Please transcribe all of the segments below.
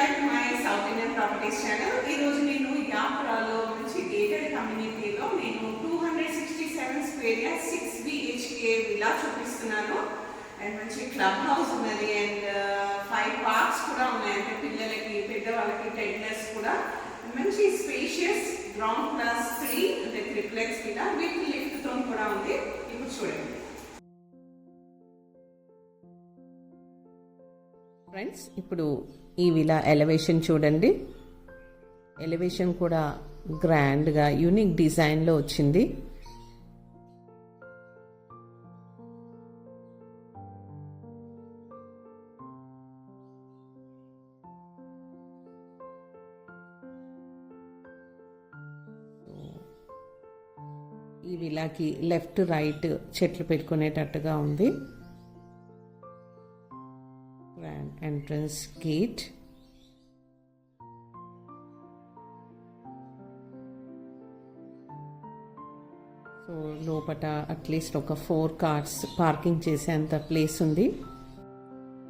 Back to my South Indian properties channel ఈ రోజు నేను యాప్రాలో నుంచి గేటెడ్ కమ్యూనిటీలో నేను two hundred sixty seven square yard six BHK villa చూపిస్తున్నాను. అండ్ మంచి క్లబ్ హౌస్ ఉన్నది. అండ్ ఫైవ్ పార్క్స్ కూడా ఉన్నాయి. అంటే పిల్లలకి పెద్దవాళ్ళకి టెడ్లర్స్ కూడా. మంచి స్పేషియస్ గ్రౌండ్ ప్లస్ త్రీ అంటే త్రిప్లెక్స్ విలా విత్ లిఫ్ట్తో కూడా ఉంది. ఇప్పుడు చూడండి. ఫ్రెండ్స్ ఇప్పుడు ఈ విలా ఎలివేషన్ చూడండి. ఎలివేషన్ కూడా గ్రాండ్గా యూనిక్ డిజైన్లో వచ్చింది. ఈ విలాకి లెఫ్ట్ రైట్ చెట్లు పెట్టుకునేటట్టుగా ఉంది. Entrance gate. సో లోపల అట్లీస్ట్ ఒక ఫోర్ కార్స్ పార్కింగ్ చేసేంత ప్లేస్ ఉంది.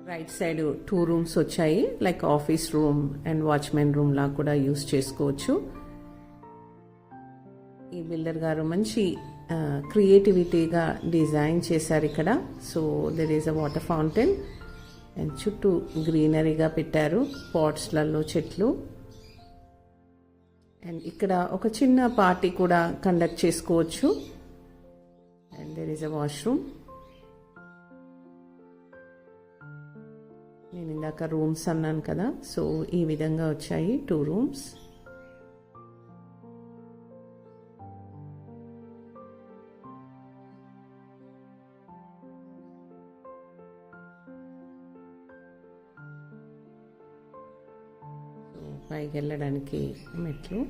రైట్ సైడ్ టూ రూమ్స్ వచ్చాయి. Like office room and watchman room లా కూడా యూస్ చేసుకోవచ్చు. ఈ బిల్డర్ గారు మంచి క్రియేటివిటీగా డిజైన్ చేశారు ఇక్కడ. So there is a water fountain చుట్టూ గ్రీనరీగా పెట్టారు పాట్స్లలో చెట్లు. అండ్ ఇక్కడ ఒక చిన్న పార్టీ కూడా కండక్ట్ చేసుకోవచ్చు. And there is a washroom నేను ఇందాక రూమ్స్ అన్నాను కదా సో ఈ విధంగా వచ్చాయి టూ రూమ్స్ పైకి వెళ్ళడానికి మెట్లు.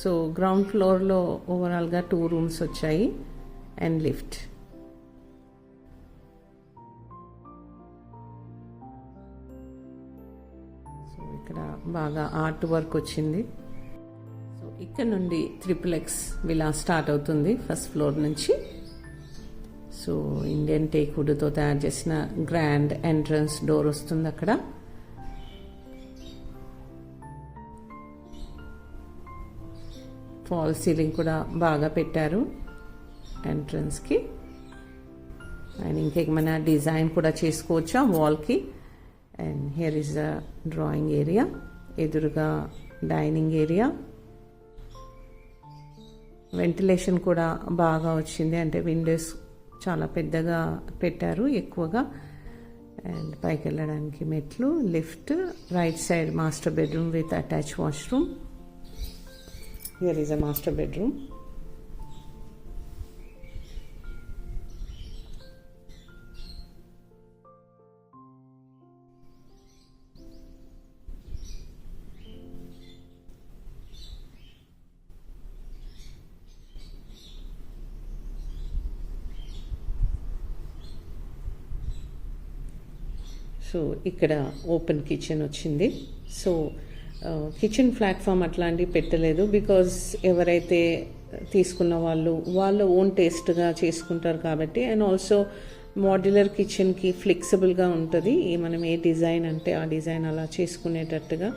సో గ్రౌండ్ ఫ్లోర్లో ఓవరాల్గా టూ రూమ్స్ వచ్చాయి అండ్ లిఫ్ట్ సో ఇక్కడ బాగా ఆర్ట్ వర్క్ వచ్చింది. సో ఇక్కడ నుండి త్రిపుల్ ఎక్స్ విలా స్టార్ట్ అవుతుంది ఫస్ట్ ఫ్లోర్ నుంచి. సో ఇండియన్ టేక్ వుడ్తో తయారు చేసిన గ్రాండ్ ఎంట్రన్స్ డోర్ వస్తుంది అక్కడ. ఫాల్ సీలింగ్ కూడా బాగా పెట్టారు ఎంట్రన్స్కి. అండ్ ఇంకేమైనా డిజైన్ కూడా చేసుకోవచ్చు ఆ వాల్కి? And here is the drawing area ఎదురుగా డైనింగ్ ఏరియా. వెంటిలేషన్ కూడా బాగా వచ్చింది. అంటే విండోస్ చాలా పెద్దగా పెట్టారు ఎక్కువగా. అండ్ పైకి వెళ్ళడానికి మెట్లు lift right side master bedroom with attach washroom. Here is a master bedroom so ఇక్కడ ఓపెన్ కిచెన్ వచ్చింది సో కిచెన్ ప్లాట్ఫామ్ అట్లాంటివి పెట్టలేదు బికాజ్ ఎవరైతే తీసుకున్న వాళ్ళు వాళ్ళ ఓన్ టేస్ట్గా చేసుకుంటారు కాబట్టి అండ్ ఆల్సో మాడ్యులర్ కిచెన్కి ఫ్లెక్సిబుల్గా ఉంటుంది. మనం ఏ డిజైన్ అంటే ఆ డిజైన్ అలా చేసుకునేటట్టుగా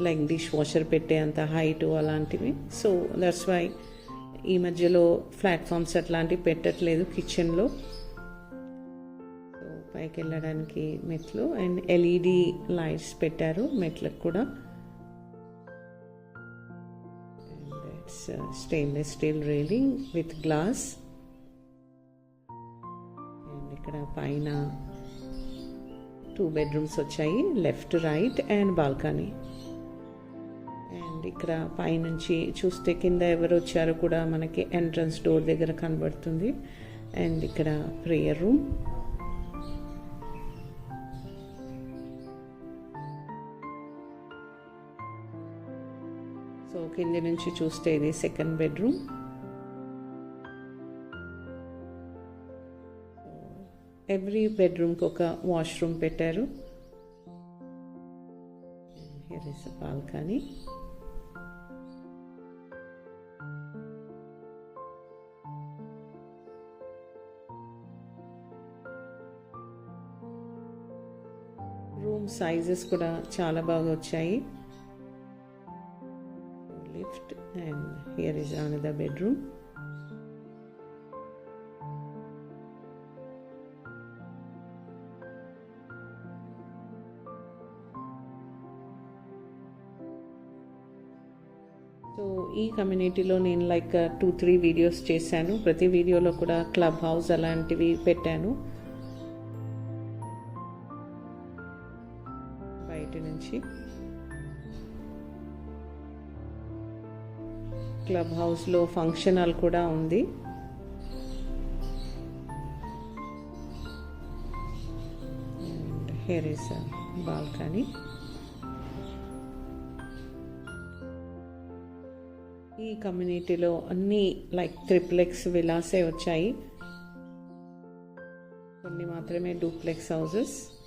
లైక్ డిష్ వాషర్ పెట్టే అంత హైట్ అలాంటివి. సో దట్స్ వై ఈ మధ్యలో ప్లాట్ఫామ్స్ అట్లాంటివి పెట్టట్లేదు కిచెన్లో పైకి వెళ్ళడానికి మెట్లు అండ్ ఎల్ఈడి లైట్స్ పెట్టారు మెట్లకు కూడా. It's uh, stainless steel railing with glass. And ఇక్కడ పైన టూ బెడ్రూమ్స్ వచ్చాయి left right and balcony and ఇక్కడ పైనుంచి చూస్తే కింద ఎవరు వచ్చారో కూడా మనకి ఎంట్రన్స్ డోర్ దగ్గర కనబడుతుంది. అండ్ ఇక్కడ ప్రేయర్ రూమ్ కింది నుంచి చూస్తే ఇది సెకండ్ బెడ్రూమ్. ఎవ్రీ బెడ్రూమ్కి ఒక వాష్రూమ్ పెట్టారు. హియర్ ఇస్ బాల్కనీ సైజెస్ కూడా చాలా బాగా వచ్చాయి. Left and here is another bedroom so ఈ కమ్యూనిటీలో నేను లైక్ టూ త్రీ వీడియోస్ చేశాను. ప్రతి వీడియోలో కూడా క్లబ్ హౌస్ అలాంటివి పెట్టాను. బయట నుంచి. క్లబ్ హౌస్లో ఫంక్షన్ హాల్ కూడా ఉంది. And here is balcony. ఈ కమ్యూనిటీలో అన్ని లైక్ త్రిప్లెక్స్ విలాసే వచ్చాయి. కొన్ని మాత్రమే డూప్లెక్స్ హౌసెస్.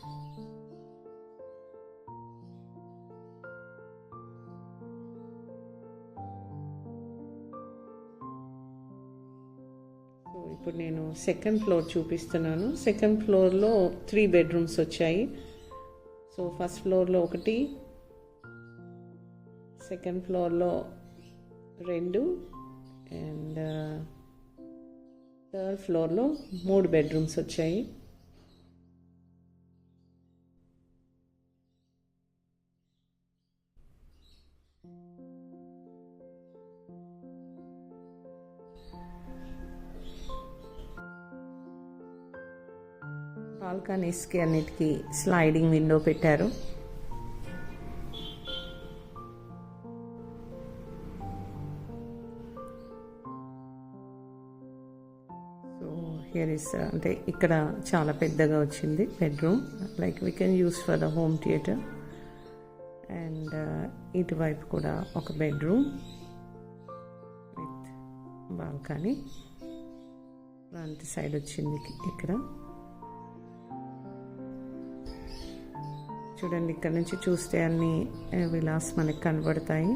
ఇప్పుడు నేను సెకండ్ ఫ్లోర్ చూపిస్తున్నాను. సెకండ్ ఫ్లోర్లో త్రీ బెడ్రూమ్స్ వచ్చాయి. సో ఫస్ట్ ఫ్లోర్లో ఒకటి సెకండ్ ఫ్లోర్లో రెండు అండ్ థర్డ్ ఫ్లోర్లో మూడు బెడ్రూమ్స్ వచ్చాయి. బాల్కనీస్కి అన్నిటికీ స్లైడింగ్ విండో పెట్టారు. సో హియర్ ఇస్ అంటే ఇక్కడ చాలా పెద్దగా వచ్చింది bedroom. Like we can use for the home theatre and ఇటువైపు కూడా ఒక bedroom with balcony. Front side వచ్చింది ఇక్కడ. చూడండి ఇక్కడ నుంచి చూస్తే అన్ని విలాస్ మనకి కనబడతాయి.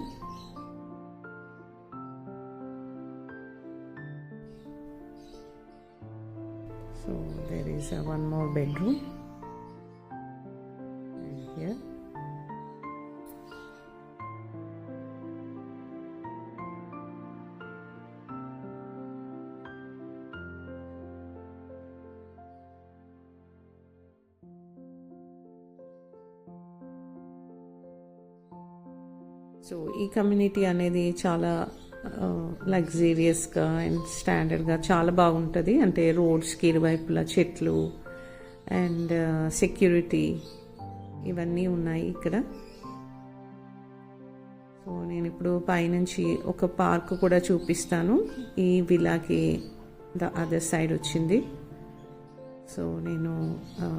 So there is one more bedroom here so ఈ కమ్యూనిటీ అనేది చాలా లగ్జీరియస్గా అండ్ స్టాండర్డ్గా చాలా బాగుంటుంది. అంటే రోడ్స్కి ఇరువైపులా చెట్లు అండ్ సెక్యూరిటీ ఇవన్నీ ఉన్నాయి ఇక్కడ. సో నేను ఇప్పుడు పైనుంచి ఒక పార్క్ కూడా చూపిస్తాను. ఈ విలాకి ద అదర్ సైడ్ వచ్చింది. సో నేను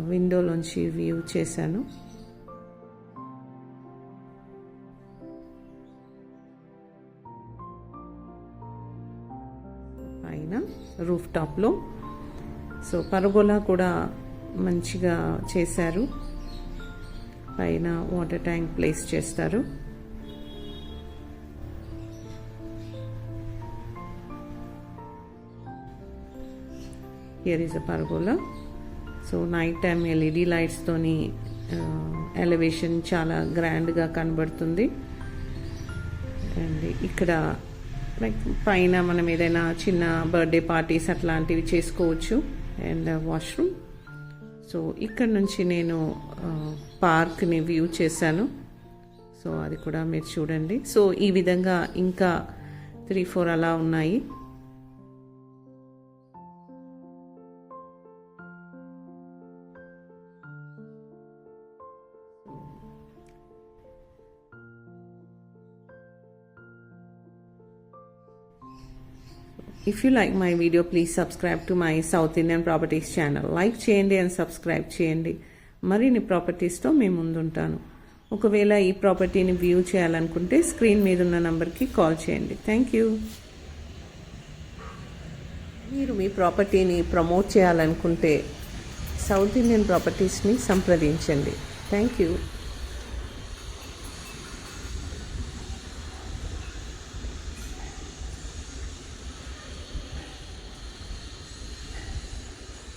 విండోలోంచి వ్యూ చేశాను. పైన రూఫ్ టాప్లో సో పరగోలా కూడా మంచిగా చేశారు. పైన వాటర్ ట్యాంక్ ప్లేస్ చేస్తారు. Here is a pergola so night time LED లైట్స్తోని elevation చాలా గ్రాండ్గా కనబడుతుంది. అండ్ ఇక్కడ లైక్ పైన మనం ఏదైనా చిన్న బర్త్డే పార్టీస్ అట్లాంటివి చేసుకోవచ్చు అండ్ వాష్రూమ్ సో ఇక్కడ నుంచి నేను పార్క్ని వ్యూ చేశాను. సో అది కూడా మీరు చూడండి. సో ఈ విధంగా ఇంకా త్రీ ఫోర్ అలా ఉన్నాయి. If you like my video, please subscribe to my South Indian Properties channel. Like చేయండి అండ్ సబ్స్క్రైబ్ చేయండి. మరిన్ని ప్రాపర్టీస్తో మేము ముందుంటాను. ఒకవేళ ఈ ప్రాపర్టీని వ్యూ చేయాలనుకుంటే స్క్రీన్ మీద ఉన్న నంబర్కి కాల్ చేయండి. థ్యాంక్ యూ మీరు మీ ప్రాపర్టీని ప్రమోట్ చేయాలనుకుంటే సౌత్ ఇండియన్ ప్రాపర్టీస్ని సంప్రదించండి. Thank you